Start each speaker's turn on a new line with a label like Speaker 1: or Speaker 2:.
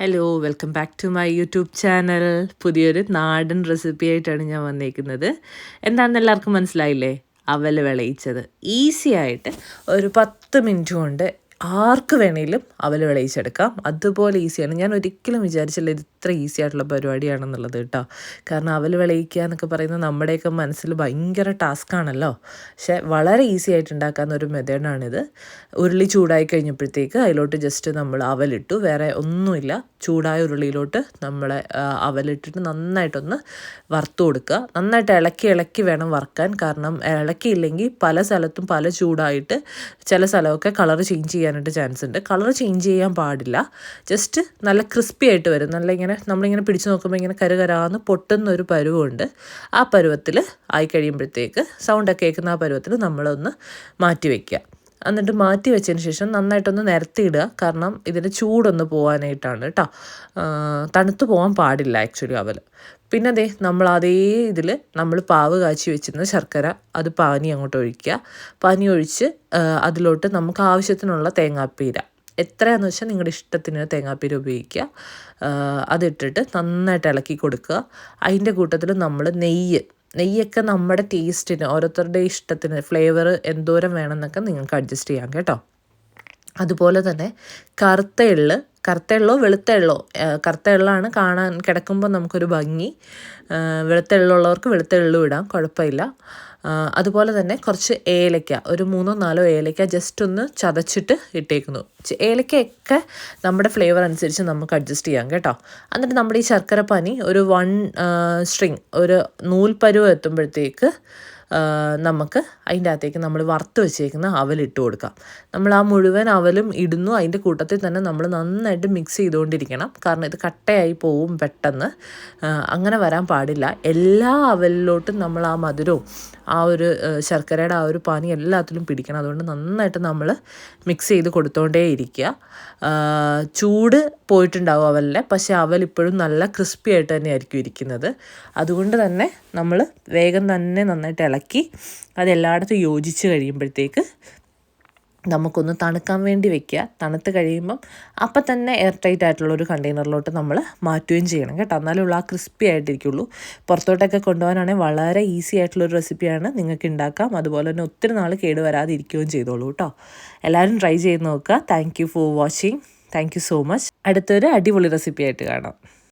Speaker 1: Hello welcome back to my YouTube channel പുതിയൊരു നാടൻ recipe ആയിട്ടാണ് ഞാൻ വന്നിരിക്കുന്നത് എന്താണെന്ന് എല്ലാവർക്കും മനസ്സിലായില്ലേ? അവൽ വിളയിച്ചത്. ഈസി ആയിട്ട് ഒരു പത്ത് മിനിറ്റ് കൊണ്ട് ആർക്ക് വേണേലും അവൽ വിളയിച്ചെടുക്കാം. അതുപോലെ ഈസിയാണ്. ഞാൻ ഒരിക്കലും വിചാരിച്ചില്ല ഇത് ഇത്ര ഈസി ആയിട്ടുള്ള പരിപാടിയാണെന്നുള്ളത് കേട്ടോ. കാരണം അവൽ വിളയിക്കുക എന്നൊക്കെ പറയുന്നത് നമ്മുടെയൊക്കെ മനസ്സിൽ ഭയങ്കര ടാസ്ക്കാണല്ലോ പക്ഷേ വളരെ ഈസി ആയിട്ട് ഉണ്ടാക്കാവുന്ന ഒരു മെത്തേഡാണിത്. ഉരുളി ചൂടായി കഴിഞ്ഞപ്പോഴത്തേക്ക് അതിലോട്ട് ജസ്റ്റ് നമ്മൾ അവലിട്ടു. വേറെ ഒന്നുമില്ല. ചൂടായ ഉരുളിയിലോട്ട് നമ്മളെ അവലിട്ടിട്ട് നന്നായിട്ടൊന്ന് വറുത്തു കൊടുക്കുക. നന്നായിട്ട് ഇളക്കി ഇളക്കി വേണം വറുക്കാൻ. കാരണം ഇളക്കിയില്ലെങ്കിൽ പല സ്ഥലത്തും പല ചൂടായിട്ട് ചില സ്ഥലമൊക്കെ കളർ ചേഞ്ച് ചെയ്യാനായിട്ട് ചാൻസ് ഉണ്ട്. കളർ ചേഞ്ച് ചെയ്യാൻ പാടില്ല. ജസ്റ്റ് നല്ല ക്രിസ്പി ആയിട്ട് വരും. നല്ല ഇങ്ങനെ നമ്മളിങ്ങനെ പിടിച്ചു നോക്കുമ്പോൾ ഇങ്ങനെ കരുകരാന്ന് പൊട്ടുന്ന ഒരു പരുവമുണ്ട് ആ പരുവത്തിൽ ആയി കഴിയുമ്പോഴത്തേക്ക് സൗണ്ടൊക്കെ കേൾക്കുന്ന ആ പരുവത്തിൽ നമ്മളൊന്ന് മാറ്റി വയ്ക്കുക എന്നിട്ട് മാറ്റി വെച്ചതിന് ശേഷം നന്നായിട്ടൊന്ന് നിരത്തിയിടുക. കാരണം ഇതിന് ചൂടൊന്ന് പോകാനായിട്ടാണ് കേട്ടോ തണുത്ത് പോകാൻ പാടില്ല ആക്ച്വലി അവൽ പിന്നെ അതേ നമ്മൾ അതേ ഇതിൽ നമ്മൾ പാവ് കാച്ചി വെച്ചിരുന്ന ശർക്കര അത് പാനി അങ്ങോട്ട് ഒഴിക്കുക. പാനി ഒഴിച്ച് അതിലോട്ട് നമുക്ക് ആവശ്യത്തിനുള്ള തേങ്ങാപ്പീര. എത്രയാണെന്ന് വെച്ചാൽ നിങ്ങളുടെ ഇഷ്ടത്തിന് തേങ്ങാപ്പീര ഉപയോഗിക്കുക. അതിട്ടിട്ട് നന്നായിട്ട് ഇളക്കി കൊടുക്കുക. അതിന്റെ കൂട്ടത്തിൽ നമ്മൾ നെയ്യ് നെയ്യൊക്കെ നമ്മുടെ ടേസ്റ്റിന് ഓരോരുത്തരുടെ ഇഷ്ടത്തിന് ഫ്ലേവർ എന്തോരം വേണമെന്നൊക്കെ നിങ്ങൾക്ക് അഡ്ജസ്റ്റ് ചെയ്യാം കേട്ടോ. അതുപോലെ തന്നെ കറുത്ത എള്ള് കറുത്ത എള്ളോ വെളുത്ത എള്ളോ കറുത്ത എള്ളാണ് കാണാൻ കിടക്കുമ്പോൾ നമുക്കൊരു ഭംഗി. വെളുത്ത എള്ളുള്ളവർക്ക് വെളുത്ത എള്ളു ഇടാം കുഴപ്പമില്ല. അതുപോലെ തന്നെ കുറച്ച് ഏലക്ക ഒരു മൂന്നോ നാലോ ഏലക്ക ജസ്റ്റ് ഒന്ന് ചതച്ചിട്ട് ഇട്ടേക്കുന്നു. ഏലക്കയൊക്കെ നമ്മുടെ ഫ്ലേവർ അനുസരിച്ച് നമുക്ക് അഡ്ജസ്റ്റ് ചെയ്യാം കേട്ടോ. എന്നിട്ട് നമ്മുടെ ഈ ശർക്കര പനി ഒരു വൺ സ്ട്രിങ് ഒരു നൂൽപ്പരുവ് എത്തുമ്പോഴത്തേക്ക് നമുക്ക് അതിന്റെ അകത്തേക്ക് നമ്മൾ വറുത്ത് വെച്ചേക്കുന്ന അവലിട്ട് കൊടുക്കാം. നമ്മൾ ആ മുഴുവൻ അവലും ഇടുന്നു. അതിന്റെ കൂട്ടത്തിൽ തന്നെ നമ്മൾ നന്നായിട്ട് മിക്സ് ചെയ്തുകൊണ്ടിരിക്കണം. കാരണം ഇത് കട്ടയായി പോവും പെട്ടെന്ന്. അങ്ങനെ വരാൻ പാടില്ല. എല്ലാ അവലിലോട്ടും നമ്മൾ ആ മധുരവും ആ ഒരു ശർക്കരയുടെ ആ ഒരു പാനി എല്ലാത്തിലും പിടിക്കണം. അതുകൊണ്ട് നന്നായിട്ട് നമ്മൾ മിക്സ് ചെയ്ത് കൊടുത്തോണ്ടേ ഇരിക്കുക ചൂട് പോയിട്ടുണ്ടാവും അവലിലെ പക്ഷേ അവൽ ഇപ്പോഴും നല്ല ക്രിസ്പി ആയിട്ട് തന്നെ ആയിരിക്കും ഇരിക്കുന്നത്. അതുകൊണ്ട് തന്നെ നമ്മൾ വേഗം തന്നെ നന്നായിട്ട് ഇളക്കി അതെല്ലായിടത്തും യോജിച്ച് കഴിയുമ്പോഴത്തേക്ക് നമുക്കൊന്ന് തണുക്കാൻ വേണ്ടി വെക്കുക. തണുത്ത് കഴിയുമ്പം അപ്പം തന്നെ എയർ ടൈറ്റ് ആയിട്ടുള്ള ഒരു കണ്ടെയ്നറിലോട്ട് നമ്മൾ മാറ്റുകയും ചെയ്യണം കേട്ടോ. എന്നാലും ആ ക്രിസ്പി ആയിട്ടിരിക്കുള്ളൂ. പുറത്തോട്ടൊക്കെ കൊണ്ടുപോകാനാണെങ്കിൽ വളരെ ഈസി ആയിട്ടുള്ളൊരു റെസിപ്പിയാണ് നിങ്ങൾക്ക് ഉണ്ടാക്കാം. അതുപോലെ തന്നെ ഒത്തിരി നാൾ കേടുവരാതിരിക്കുകയും ചെയ്തോളൂ കേട്ടോ. എല്ലാവരും ട്രൈ ചെയ്ത് നോക്കുക. Thank for watching thank so much അടുത്തൊരു അടിപൊളി റെസിപ്പി ആയിട്ട് കാണാം.